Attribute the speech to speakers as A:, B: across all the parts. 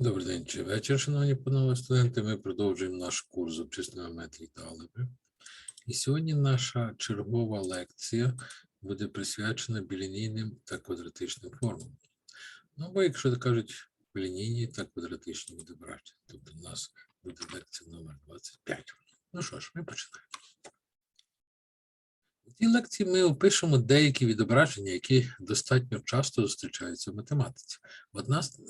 A: Добрий день чи вечір, шановні панове студенти. Ми продовжуємо наш курс з обчисленої метрії та алгебри. І сьогодні наша чергова лекція буде присвячена білінійним та квадратичним формам. Ну, або, якщо кажуть, білінійні та квадратичні відображення. Тобто у нас буде лекція номер 25. Ну що ж, ми починаємо. У цій лекції ми опишемо деякі відображення, які достатньо часто зустрічаються в математиці.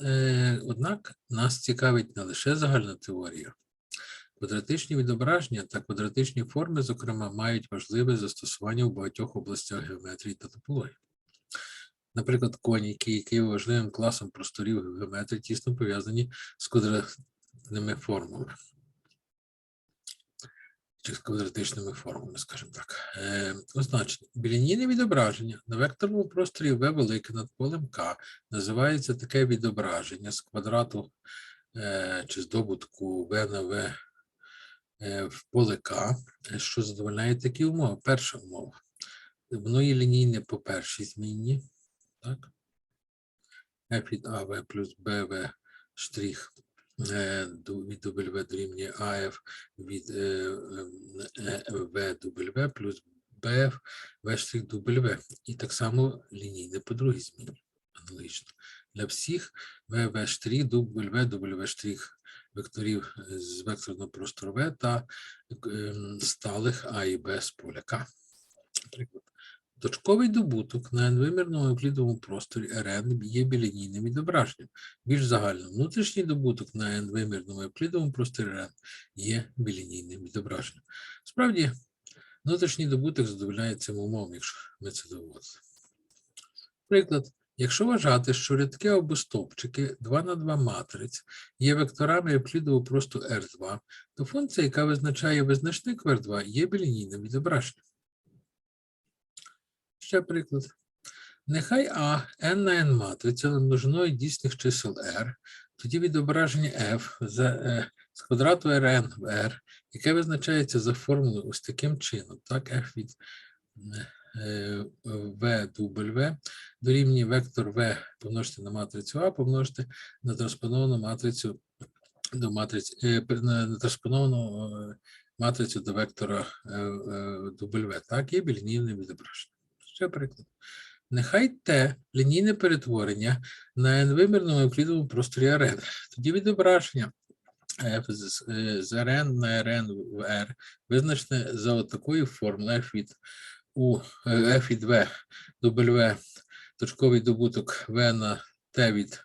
A: Е, однак нас цікавить не лише загальна теорія. Квадратичні відображення та квадратичні форми, зокрема, мають важливе застосування у багатьох областях геометрії та топології. Наприклад, коніки, які є важливим класом просторів геометрії, тісно пов'язані з квадратними формами. Чи з квадратичними формами, скажімо так. Е, означення. Білінійне відображення на векторному просторі V велике над полем К називається таке відображення з квадрату е, чи з добутку V на V е, в поле К, е, що задовольняє такі умови. Перша умова. Воно є лінійне по першій змінні. Так? F від AV плюс BV штрих від W дорівнює AF від е, е, е, VW плюс BF W. І так само лінійне по другій зміні. Аналогічно. Для всіх VV штрих, W, векторів е, з векторного простору V та ем, сталих А і Б з поля К. Наприклад, точковий добуток на n-вимірному евклідовому просторі Rn є білінійним відображенням. Більш загально, внутрішній добуток на n-вимірному евклідовому просторі Rn є білінійним відображенням. Справді, внутрішній добуток задовольняє цим умовам, якщо ми це доводили. Приклад. Якщо вважати, що рядки або стовпчики 2 на 2 матриць є векторами евклідового простору R2, то функція, яка визначає визначник R2, є білінійним відображенням. Ще приклад. Нехай А n на n матриця множиною дійсних чисел R, тоді відображення F за, е, з квадрату Rn в R, яке визначається за формулою ось таким чином, так, F від е, VW дорівнює вектор V помножити на матрицю А, помножити на транспоновану матрицю до матриці, е, на транспоновану матрицю до вектора W. Так, є білінійне відображення. Ще приклад. Нехай Т лінійне перетворення на n-вимірному евклідовому просторі Rn. Тоді відображення F з, е, з Rn на Rn в R визначене за такою формулою F від у е, F від V W точковий добуток V на T від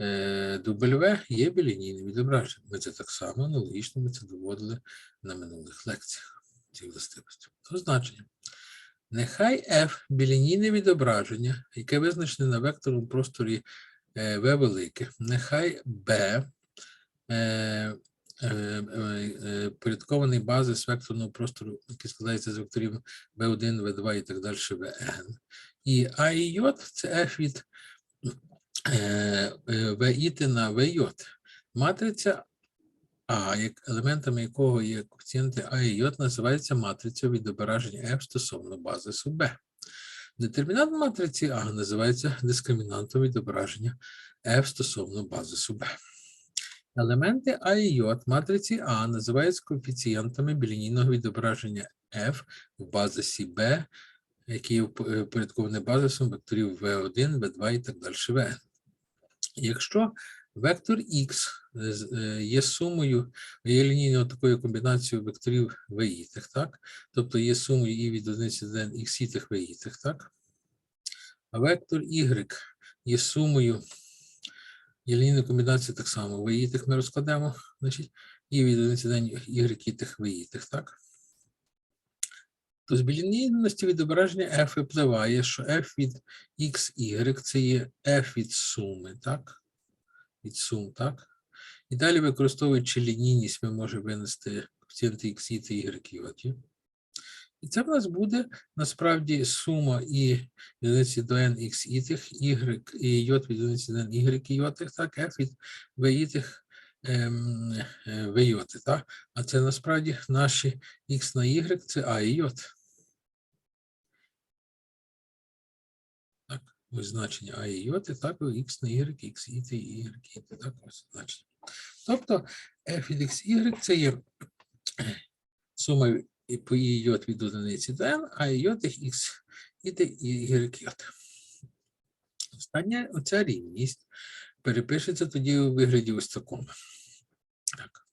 A: е, W є білінійним відображенням. Ми це так само аналогічно ми це доводили на минулих лекціях. Ці властивості. То значення. Нехай F білінійне відображення, яке визначене на векторному просторі е, V велике, нехай B е, е, порядкований базис векторного простору, який складається з векторів V1, V2 і так далі, Vn. І А і J – це F від е, на VJ. Матриця А, як елементами якого є коефіцієнти А і J, називається матриця відображення F стосовно базису B. Детермінант матриці А називається дискримінантом відображення F стосовно базису B. Елементи А і J матриці А називаються коефіцієнтами білінійного відображення F в базисі B, уп- упорядкований базисом векторів V1, V2 і так далі Vn. Якщо вектор X е, є сумою, є лінійною такою комбінацією векторів виїтих, так? Тобто є сумою і від одиниці до n іксітих виїтих, так? А вектор Y є сумою, є лінійною комбінацією так само виїтих ми розкладемо, значить, і від одиниці до y виїтих, так? То з білінійності відображення f випливає, що f від x, y це є f від суми, так? Від сум, так? І далі, використовуючи лінійність, ми можемо винести коефіцієнти x і y y. І це в нас буде насправді сума і одиниці до n x і тих, y і y від одиниці до n y і y, так, f від v і тих ем, е, v так? А це насправді наші x на y, це a і y. ось значення А і так і Х на Y, X, і T, Y, і так ось значення. Тобто f від x, y це є сума по і йод від одиниці до n, а і їх x і T, y йод. Остання оця рівність перепишеться тоді у вигляді ось такому. Так.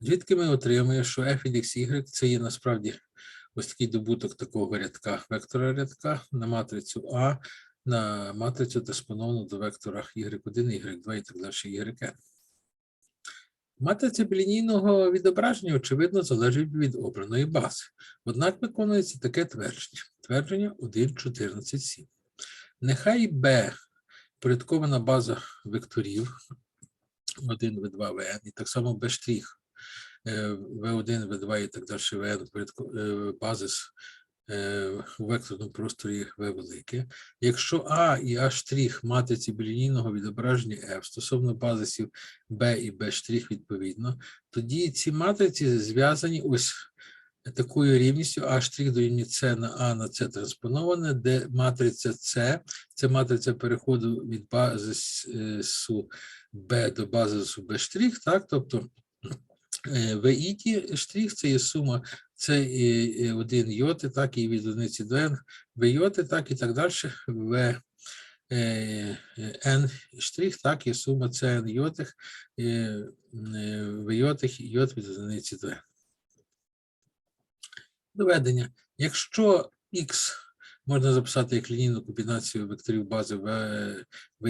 A: Звідки ми отримуємо, що f від x, y це є насправді ось такий добуток такого рядка, вектора рядка на матрицю А, на матрицю диспоновану до вектора y1, y2 і так далі, yn. Матриця білінійного відображення, очевидно, залежить від обраної бази. Однак виконується таке твердження. Твердження 1.14.7. Нехай B порядкована база векторів 1, V2, Vn, і так само B V1, V2 і так далі Vn е, базис е, у векторному просторі V велике. Якщо А і А' матриці білінійного відображення F стосовно базисів B і B' відповідно, тоді ці матриці зв'язані ось такою рівністю А' дорівнює С на А на С транспоноване, де матриця С це матриця переходу від базису B до базису B', так, тобто е, VI штрих це є сума це і, один йоти, так і від одиниці до n, в йоти, так і так далі, в е, е, n штрих, так і сума це n йотих, е, е, в йотих і йот від одиниці до n. Доведення. Якщо x можна записати як лінійну комбінацію векторів бази v, v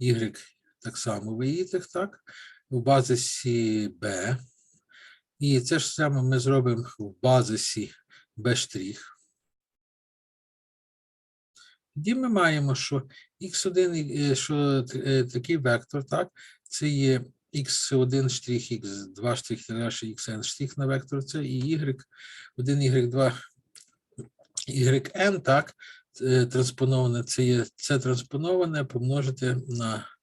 A: y так само v так, у базисі b, і це ж саме ми зробимо в базисі B'. Тоді ми маємо, що x1, е, що е, такий вектор, так, це є x1 штрих, x2 штрих, xn штрих на вектор, це і y1, y2, yn, так, е, транспоноване, це є це транспоноване помножити на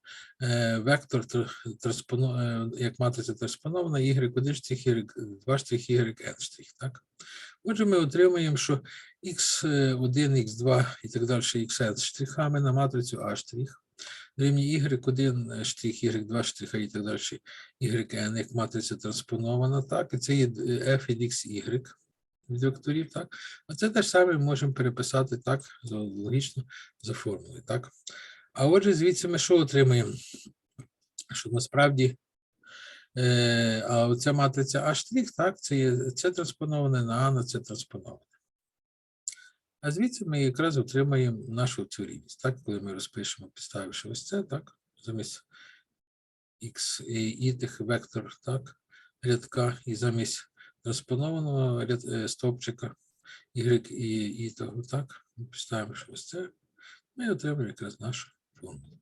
A: вектор тр- транспоно, е, як матриця транспонована, y1 штрих, y2 штрих, yn штрих, так? Отже, ми отримуємо, що x1, x2 і так далі xn штрихами на матрицю А штрих, рівні y1 штрих, y2 штриха і так далі yn, як матриця транспонована, так, і це є е, f від xy від векторів, так. А це те ж саме ми можемо переписати так, логічно, за формулою, так. А отже, звідси ми що отримаємо? Що насправді е, а оця матриця А', так, це є це транспоноване на А на це транспоноване. А звідси ми якраз отримаємо нашу цю рівність, так, коли ми розпишемо, підставивши ось це, так, замість x і, тих вектор, так, рядка, і замість транспонованого ряд, е, стовпчика y і, і того, так, підставимо що ось це, ми отримаємо якраз нашу формулу.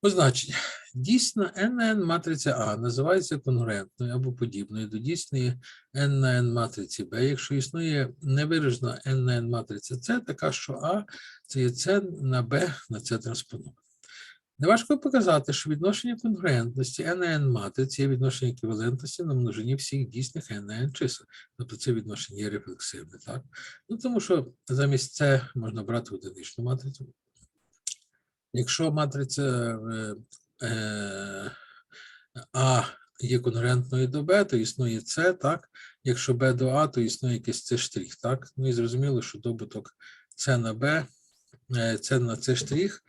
A: Позначення. Дійсна n на n матриця А називається конгруентною або подібною до дійсної n на n матриці Б, якщо існує невиражена n на n матриця С, така, що А це є С на Б на С транспоноване. Неважко показати, що відношення конгруентності n на n матриці є відношення еквівалентності на множині всіх дійсних n на n чисел. Тобто це відношення є рефлексивне, так? Ну, тому що замість це можна брати одиничну матрицю. Якщо матриця е, е, А є конгруентною до Б, то існує С, так? Якщо Б до А, то існує якийсь С штрих, так? Ну і зрозуміло, що добуток С на Б, е, С на С штрих,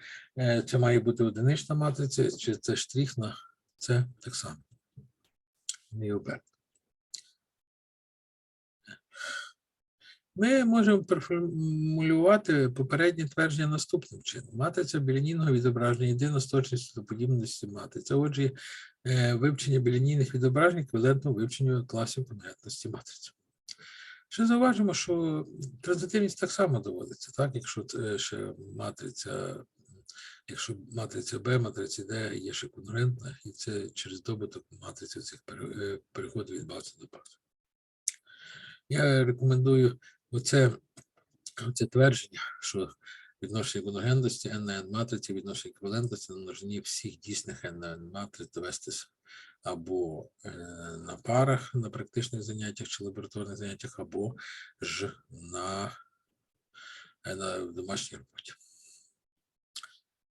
A: це має бути одинична матриця, чи С штрих на С так само. Не Б. Ми можемо переформулювати попереднє твердження наступним чином. Матриця білінійного відображення єдина з точністю до подібності матриця. Отже, е, вивчення білінійних відображень еквівалентно вивченню класів конгруентності матриці. Ще зауважимо, що транзитивність так само доводиться, так? Якщо це ще матриця, якщо матриця Б, матриця Д є ще конгруентна, і це через добуток матриці цих е, переходів від бази до бази. Я рекомендую оце, оце твердження, що відношення на n матриці, відношення еквівалентності на множині всіх дійсних n матриць довестися або е, на парах на практичних заняттях чи лабораторних заняттях, або ж на е, на домашній роботі.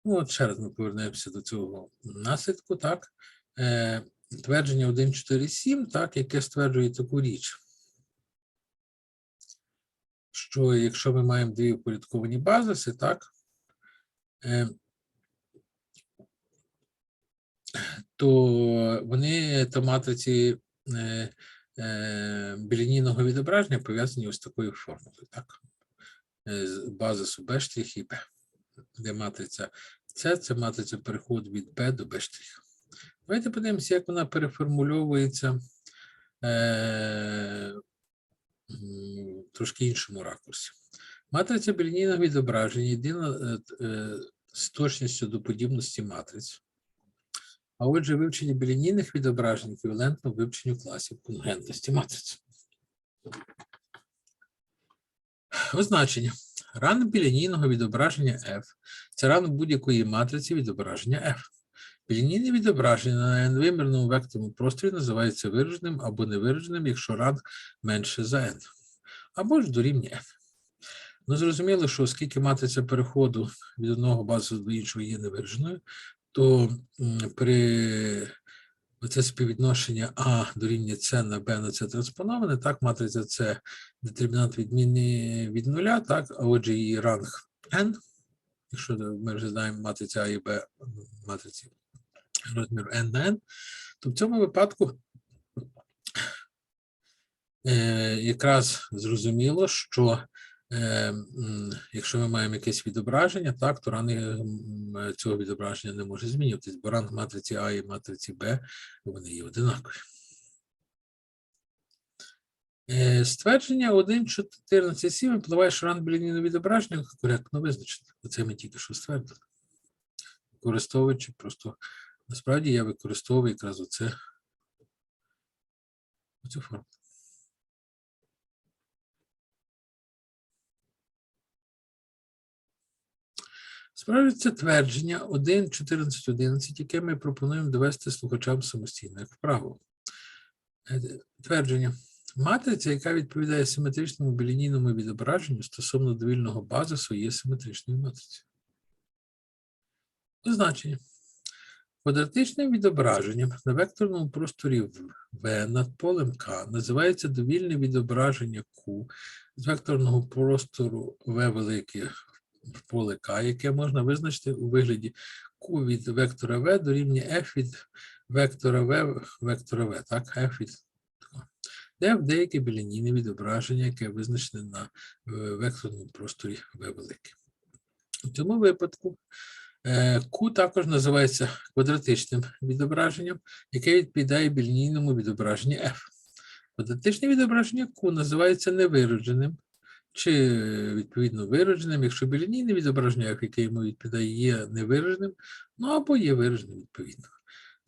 A: Ну, от ще раз ми повернемося до цього наслідку, так. Е, твердження 1.4.7, так, яке стверджує таку річ, що якщо ми маємо дві упорядковані базиси, так, е, то вони то матриці е, е, білінійного відображення пов'язані ось такою формулою, так, з базису B' і B, де матриця С це матриця переходу від B до B'. Давайте подивимося, як вона переформульовується трошки іншому ракурсі. Матриця білінійного відображення єдина е, е, з точністю до подібності матриць. А отже, вивчення білінійних відображень еквівалентно вивченню класів конгентності матриць. Означення. Ранг білінійного відображення F це ранг будь-якої матриці відображення F. Білінійне відображення на n-вимірному векторному просторі називається вираженим або невираженим, якщо ранг менше за n, або ж дорівнює n. Ну, зрозуміло, що оскільки матриця переходу від одного базису до іншого є невираженою, то при оце співвідношення А дорівнює С на Б на С транспоноване, так, матриця С детермінант відмінний від нуля, так, а отже її ранг n, якщо ми розглядаємо матриця А і Б матриці розміру n на n, то в цьому випадку е, якраз зрозуміло, що е, якщо ми маємо якесь відображення, так, то ранг цього відображення не може змінюватись, бо ранг матриці А і матриці Б вони є одинакові. Е, Ствердження 1.14.7 впливає, що ранг білінійного відображення коректно визначено. Оце ми тільки що ствердили. Використовуючи просто, насправді я використовую якраз оце, оцю форму. Справді це твердження 1.14.11, яке ми пропонуємо довести слухачам самостійно, як вправо. Е, Твердження. Матриця, яка відповідає симетричному білінійному відображенню стосовно довільного базису, є симетричною матрицею. Значення. Квадратичним відображенням на векторному просторі В над полем К називається довільне відображення Q з векторного простору В велике в поле К, яке можна визначити у вигляді Q від вектора В дорівнює F від вектора В вектора В, так, F від де в деяке білінійне відображення, яке визначене на е, векторному просторі В велике. У цьому випадку Q також називається квадратичним відображенням, яке відповідає білінійному відображенню F. Квадратичне відображення Q називається невиродженим, чи е, відповідно виродженим, якщо білінійне відображення, F, яке йому відповідає, є невираженим, ну або є вираженим відповідно.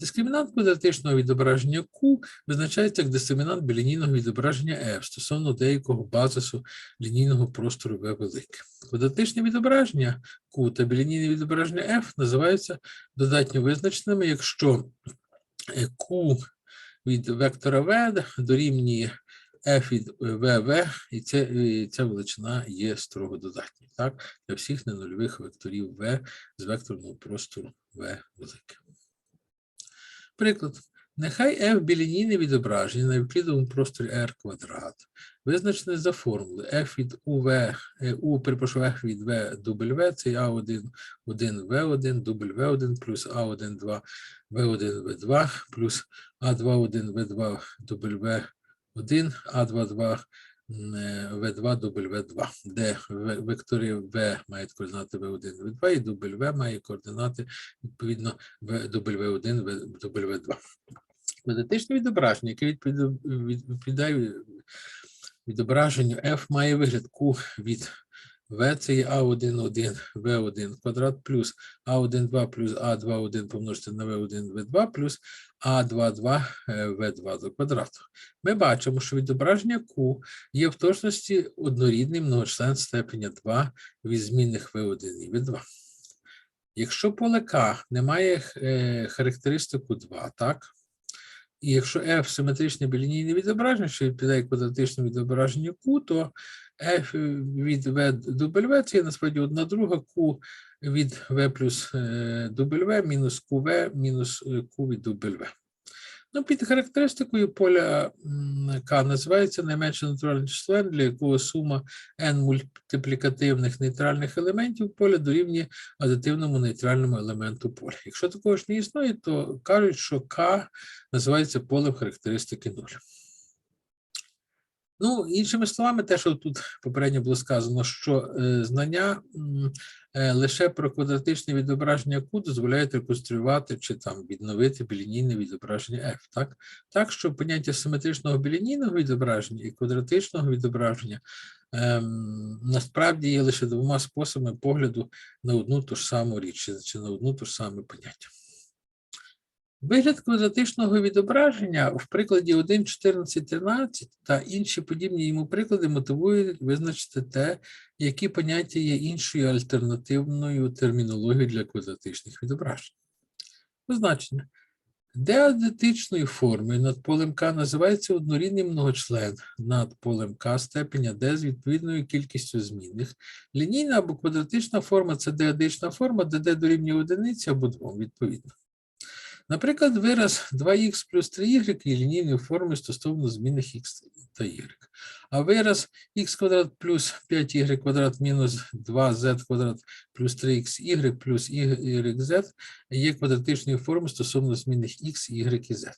A: Дискримінант квадратичного відображення Q визначається як дискримінант білінійного відображення F стосовно деякого базису лінійного простору V велике. Квадратичне відображення Q та білінійне відображення F називаються додатньо визначеними, якщо Q від вектора V дорівнює F від VV, і ця, ця величина є строго додатньою, для всіх ненульових векторів V з векторного простору V велике. Приклад. Нехай f білінійне відображення на евклідовому просторі r квадрат визначене за формулою f від uv, е, u, перепрошую, f від v W, це a1, 1, v1, w1 плюс a1, 2, v1, v2 плюс a2, 1, v2, w1, a2, 2, v2, w2, де в- вектори v мають координати v1, v2 і w має координати відповідно в W1, в W2. Квадратичне відображення, яке відповідає, відображенню F, має вигляд Q від V, це є A1,1, V1 квадрат плюс A1,2 плюс A2,1 помножити на V1, V2 плюс A2,2 е, V2 до квадрату. Ми бачимо, що відображення Q є в точності однорідним многочлен степеня 2 від змінних V1 і V2. Якщо поле К не має е, характеристику 2, так, І якщо f симетричне білінійне відображення, що відповідає квадратичному відображенню Q, то f від v W це є насправді одна друга Q від v плюс е, W мінус QV мінус е, Q від W. Ну, під характеристикою поля К називається найменше натуральне число, для якого сума n мультиплікативних нейтральних елементів поля дорівнює адитивному нейтральному елементу поля. Якщо такого ж не існує, то кажуть, що К називається полем характеристики 0. Ну, іншими словами, те, що тут попередньо було сказано, що е, знання е, лише про квадратичне відображення Q дозволяють реконструювати чи там відновити білінійне відображення F. Так, так що поняття симетричного білінійного відображення і квадратичного відображення ем, насправді є лише двома способами погляду на одну ту ж саму річ чи- на одну ту ж саме поняття. Вигляд квадратичного відображення в прикладі 1, 14, 13 та інші подібні йому приклади мотивують визначити те, які поняття є іншою альтернативною термінологією для квадратичних відображень. Позначення. Деадетичною формою над полем К називається однорідний многочлен над полем К степеня D з відповідною кількістю змінних. Лінійна або квадратична форма це деадична форма, де D дорівнює одиниці або 2, відповідно. Наприклад, вираз 2х плюс 3y є лінійною формою стосовно змінних х та y. А вираз х квадрат плюс 5y квадрат мінус 2z квадрат плюс 3xy плюс yz є квадратичною формою стосовно змінних х, y і z.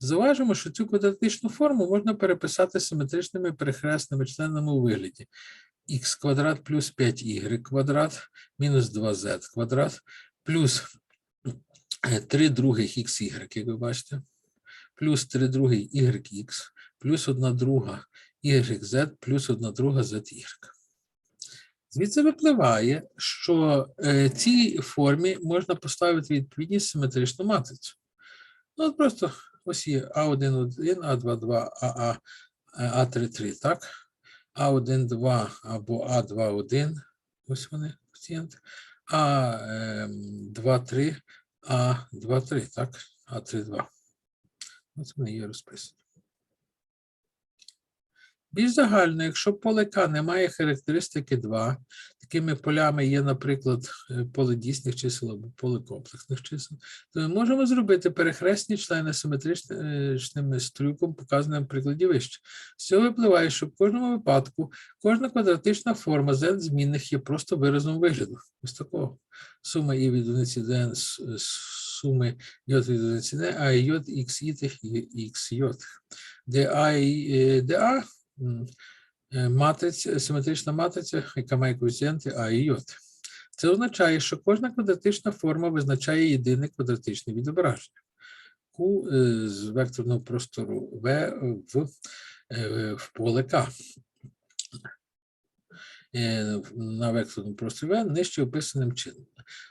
A: Зауважимо, що цю квадратичну форму можна переписати симетричними перехресними членами у вигляді х квадрат плюс 5y квадрат мінус 2z квадрат плюс 3 других xy, як ви бачите, плюс 3 другий yx, плюс 1 друга yz, плюс 1 друга zy. Звідси випливає, що е, цій формі можна поставити відповідність симетричну матрицю. Ну, от просто ось є А1, А2, 2, АА, А3, так? А1, 2 або А2, 1, ось вони, коефіцієнти, А2, 3, А2, 3, так? А3, 2. Ось вони є розписані. Більш загально, якщо поле К не має характеристики 2, такими полями є, наприклад, е, поле дійсних чисел або поле комплексних чисел, то ми можемо зробити перехресні члени симетричним стрілком, показаним в прикладі вище. З цього випливає, що в кожному випадку кожна квадратична форма z змінних є просто виразом вигляду. Ось такого. Сума і від одиниці до n з з суми j від одиниці n, а j x і а, і, е, де а е, матриця, симетрична матриця, яка має коефіцієнти А і J. Це означає, що кожна квадратична форма визначає єдине квадратичне відображення. Q е, з векторного простору V в, е, в поле К. Е, На векторному просторі V нижче описаним чином.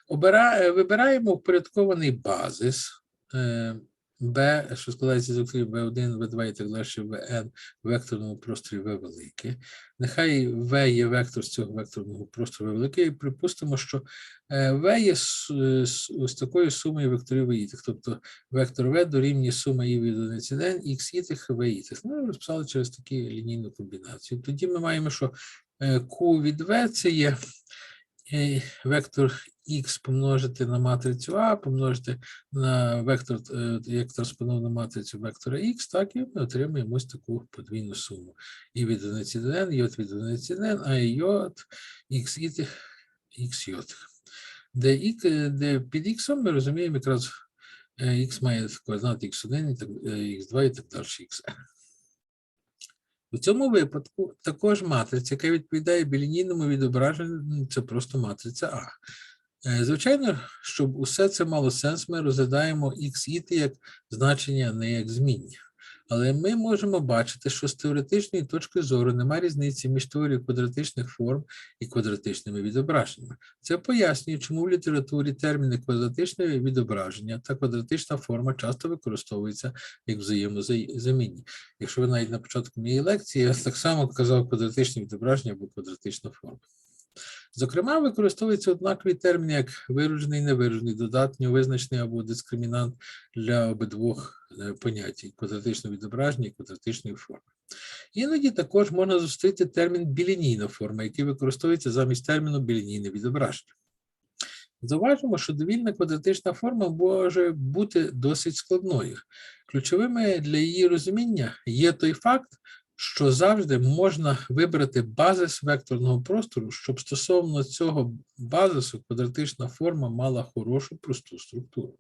A: Обира, е, вибираємо впорядкований базис B, що складається з векторів V1, V2 і так далі, Vn в векторному просторі V велике. Нехай V є вектор з цього векторного простору V великий, і припустимо, що е, V є з, такою сумою векторів V, тобто вектор V дорівнює сума і від одиниці n, x ітих, V ітих. Ну, розписали через таку лінійну комбінацію. Тоді ми маємо, що е, Q від V це є вектор x помножити на матрицю А, помножити на вектор, е, як транспоновну матрицю вектора x, так, і ми отримаємо ось таку подвійну суму. І від одиниці до n, j від одиниці до n, а j, x і x j. Де, е, де під x ми розуміємо якраз е, x має координат x1, і так, е, x2 і так далі, xn. У цьому випадку також матриця, яка відповідає білінійному відображенню, це просто матриця А. Е, Звичайно, щоб усе це мало сенс, ми розглядаємо x іти як значення, не як змінні. Але ми можемо бачити, що з теоретичної точки зору немає різниці між теорією квадратичних форм і квадратичними відображеннями. Це пояснює, чому в літературі терміни квадратичне відображення та квадратична форма часто використовуються як взаємозамінні. Якщо ви навіть на початку моєї лекції, я так само казав квадратичне відображення або квадратична форма. Зокрема, використовуються однакові терміни, як виражений, невиражений, додатньо визначений або дискримінант для обидвох е, понять квадратичного відображення і квадратичної форми. Іноді також можна зустріти термін білінійна форма, який використовується замість терміну білінійне відображення. Зауважимо, що довільна квадратична форма може бути досить складною. Ключовими для її розуміння є той факт, що завжди можна вибрати базис векторного простору, щоб стосовно цього базису квадратична форма мала хорошу просту структуру.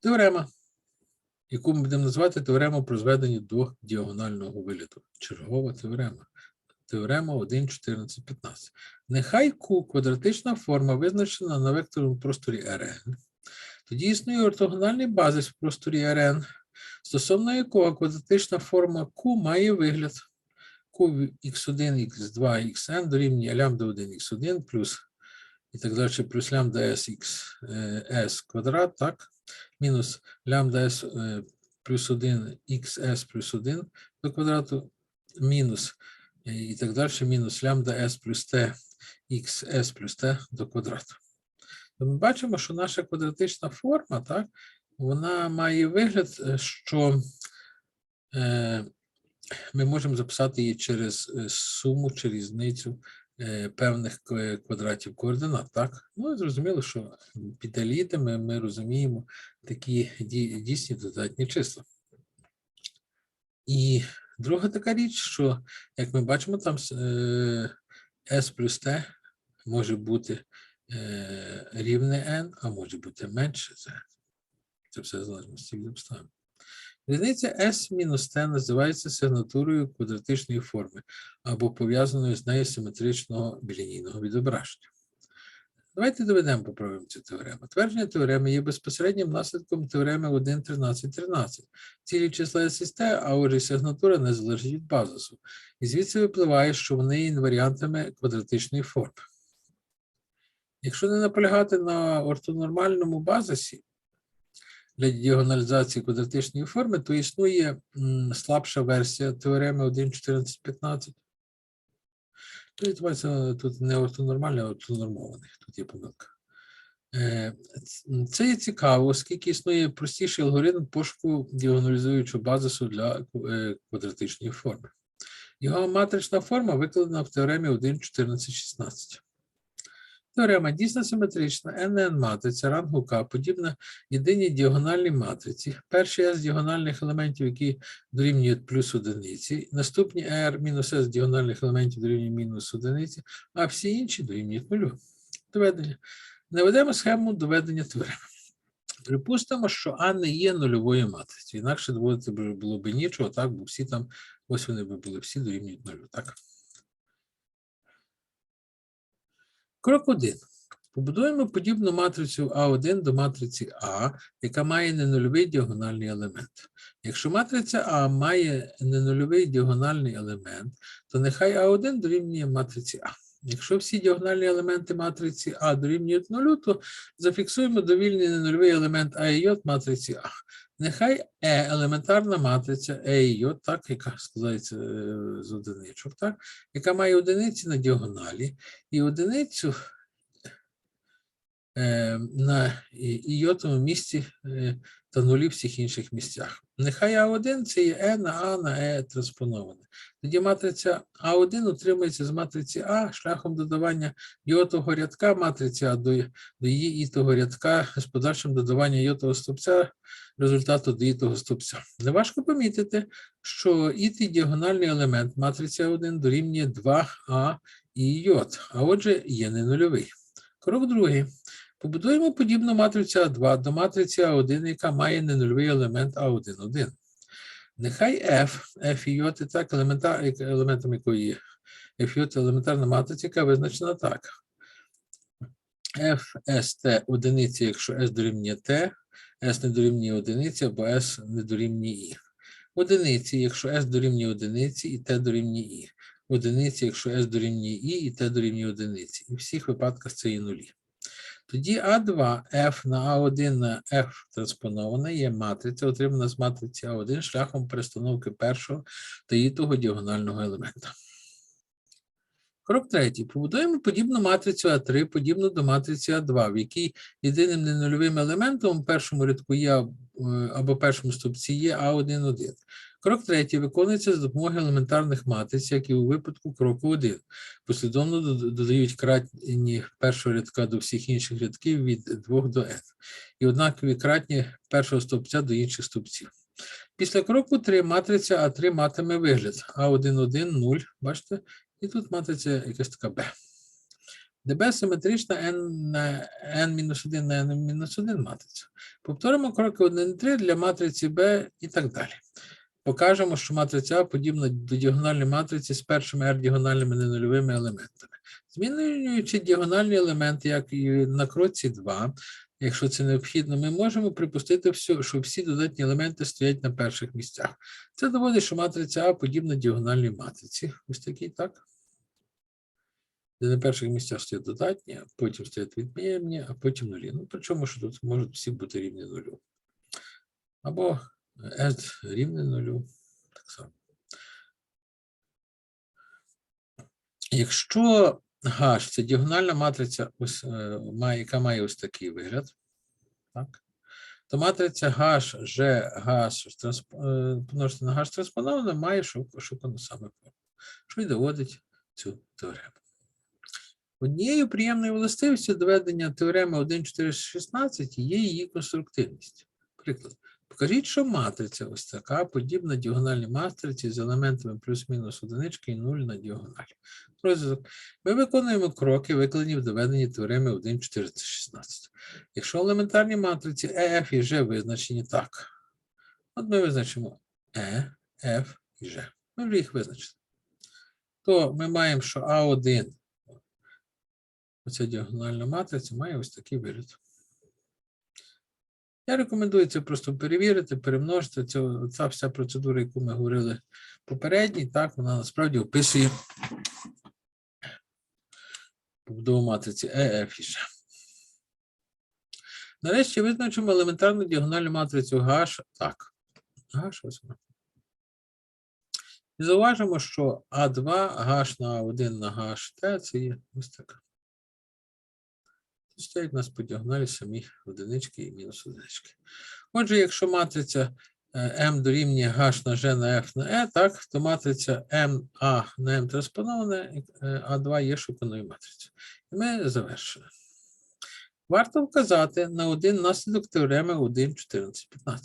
A: Теорема, яку ми будемо називати теоремою про зведення до діагонального виліту. Чергова теорема. Теорема 1, 14, 15. Нехай Q квадратична форма визначена на векторному просторі Rn. Тоді існує ортогональний базис в просторі Rn, стосовно якого квадратична форма Q має вигляд Q x1, x2, xn дорівнює лямбда 1, x1 плюс і так далі, плюс лямбда s, x, е, s квадрат, так, мінус лямбда s е, плюс 1, xs плюс 1 до квадрату, мінус е, і так далі, мінус лямбда s плюс t, xs плюс t до квадрату. То ми бачимо, що наша квадратична форма, так, вона має вигляд, е, що е, ми можемо записати її через е, суму чи різницю певних квадратів координат. Так? Ну і зрозуміло, що під елітами ми розуміємо такі дійсні додатні числа. І друга така річ, що, як ми бачимо, там S плюс T може бути рівне n, а може бути менше за n. Це все в залежності від обставин. Різниця S мінус T називається сигнатурою квадратичної форми або пов'язаною з нею симетричного білінійного відображення. Давайте доведемо попробуємо цю теорему. Твердження теореми є безпосереднім наслідком теореми 1, 13, 13. Цілі числа S а отже, сигнатура не залежить від базису. І звідси випливає, що вони є інваріантами квадратичної форми. Якщо не наполягати на ортонормальному базисі для діагоналізації квадратичної форми, то існує слабша версія теореми 1, 14, 15. Відбувається тут не ортонормальний, а ортонормований. Тут є помилка. Е, Це є цікаво, оскільки існує простіший алгоритм пошуку діагоналізуючого базису для е, квадратичної форми. Його матрична форма викладена в теоремі 1, 14, 16. Теорема дійсно симетрична. NN матриця рангу К подібна єдиній діагональній матриці. Перші S діагональних елементів, які дорівнюють плюс одиниці. Наступні R мінус S діагональних елементів дорівнюють мінус одиниці, а всі інші дорівнюють нулю. Доведення. Наведемо схему доведення теореми. Припустимо, що А не є нульовою матрицею. Інакше доводити було б нічого, так, бо всі там, ось вони б були всі дорівнюють нулю. Так? Крок 1. Побудуємо подібну матрицю А1 до матриці А, яка має ненульовий діагональний елемент. Якщо матриця А має ненульовий діагональний елемент, то нехай А1 дорівнює матриці А. Якщо всі діагональні елементи матриці А дорівнюють нулю, то зафіксуємо довільний ненульовий елемент А і J матриці А. Нехай Е елементарна матриця Е і J, так, яка складається е, з одиничок, так, яка має одиниці на діагоналі, і одиницю е, на ійотому місці е, та нулі в всіх інших місцях. Нехай А1 це є Е на А на Е транспоноване. Тоді матриця А1 утримується з матриці А шляхом додавання йотового рядка матриці А до, її ітого рядка з подальшим додаванням йотового стовпця результату до ітого стовпця. Неважко помітити, що ітий діагональний елемент матриці А1 дорівнює 2А і йот, а отже є не нульовий. Крок другий. Побудуємо подібну матрицю А2 до матриці А1, яка має ненульовий елемент А1,1. Нехай F, F і йот і так елементом якої F йот елементарна матриця, яка визначена так. F, S, T одиниці, якщо S дорівнює T, S не дорівнює одиниці, або S не дорівнює І. Одиниці, якщо S дорівнює одиниці і T дорівнює І. Одиниці, якщо S дорівнює І і T дорівнює одиниці. І в всіх випадках це є нулі. Тоді А2 F на А1 на F транспонована є матриця, отримана з матриці А1 шляхом перестановки першого та того діагонального елемента. Крок третій. Побудуємо подібну матрицю А3, подібну до матриці А2, в якій єдиним ненульовим елементом у першому рядку є е, або першому стовпці є А1,1. Крок третій виконується за допомогою елементарних матриць, як і у випадку кроку 1. Послідовно додають кратні першого рядка до всіх інших рядків від 2 до n. І однакові кратні першого стовпця до інших стовпців. Після кроку 3 матриця А3 матиме вигляд А1,1, 0, бачите? І тут матриця якась така Б. ДБ симетрична n на n-1 на n-1 матриця. Повторимо кроки 1 і 3 для матриці Б і так далі. Покажемо, що матриця подібна до діагональної матриці з першими r діагональними ненульовими елементами. Змінюючи діагональні елементи, як і на кроці 2, якщо це необхідно, ми можемо припустити, що всі додатні елементи стоять на перших місцях. Це доводить, що матриця А подібна діагональній матриці. Ось такий, так? Де на перших місцях стоять додатні, а потім стоять відмінні, а потім нулі. Ну, причому, що тут можуть всі бути рівні нулю. Або S рівне нулю. Так само. Якщо H це діагональна матриця, ось, е, має, яка має ось такий вигляд, так? то матриця H, G, H трансп... на H транспонована має шукану саме форму, що й доводить цю теорему. Однією приємною властивістю доведення теореми 1.4.16 є її конструктивність. Приклад. Покажіть, що матриця ось така, подібна діагональній матриці з елементами плюс-мінус одинички і 0 на діагоналі. Розв'язок. Ми виконуємо кроки, викладені в доведенні теореми 1.416. Якщо елементарні матриці EF і G визначені так, от ми визначимо E, F і G. Ми вже їх визначили. То ми маємо, що А1, оця діагональна матриця, має ось такий вигляд. Я рекомендую це просто перевірити, перемножити. Це, ця вся процедура, яку ми говорили попередній, так, вона насправді описує побудову матриці і Нарешті визначимо елементарну діагональну матрицю H. Так. H ось. І зауважимо, що А2, H на А1 на HT це є ось така. Стоять нас по діагоналі самі одинички і мінус одинички. Отже, якщо матриця е, M дорівнює H на G на F на E, так, то матриця MA на M транспонована, е, А2 є шуканою матрицею. І ми завершили. Варто вказати на один наслідок теореми 1.14.15.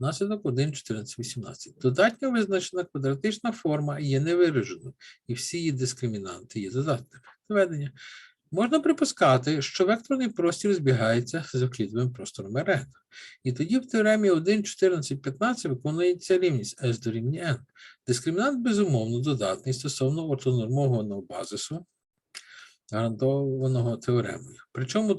A: Наслідок 1.14.18. Додатньо визначена квадратична форма є невираженою, і всі її дискримінанти є додатними. Доведення. Можна припускати, що векторний простір збігається з евклідовим простором РН. І тоді в теоремі 1.14.15 виконується рівність S дорівнює N. Дискримінант, безумовно, додатний стосовно ортонормованого базису, гарантованого теоремою. Причому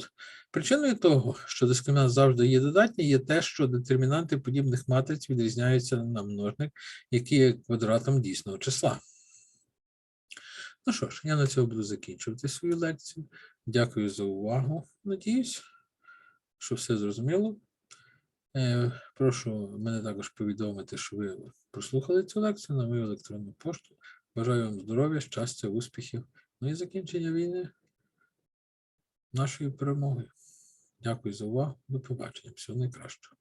A: причиною того, що дискримінант завжди є додатній, є те, що детермінанти подібних матриць відрізняються на множник, який є квадратом дійсного числа. Ну що ж, я на цьому буду закінчувати свою лекцію. Дякую за увагу. Надіюсь, що все зрозуміло. Е, Прошу мене також повідомити, що ви прослухали цю лекцію на мою електронну пошту. Бажаю вам здоров'я, щастя, успіхів. Ну і закінчення війни нашою перемогою. Дякую за увагу. До побачення. Всього найкращого.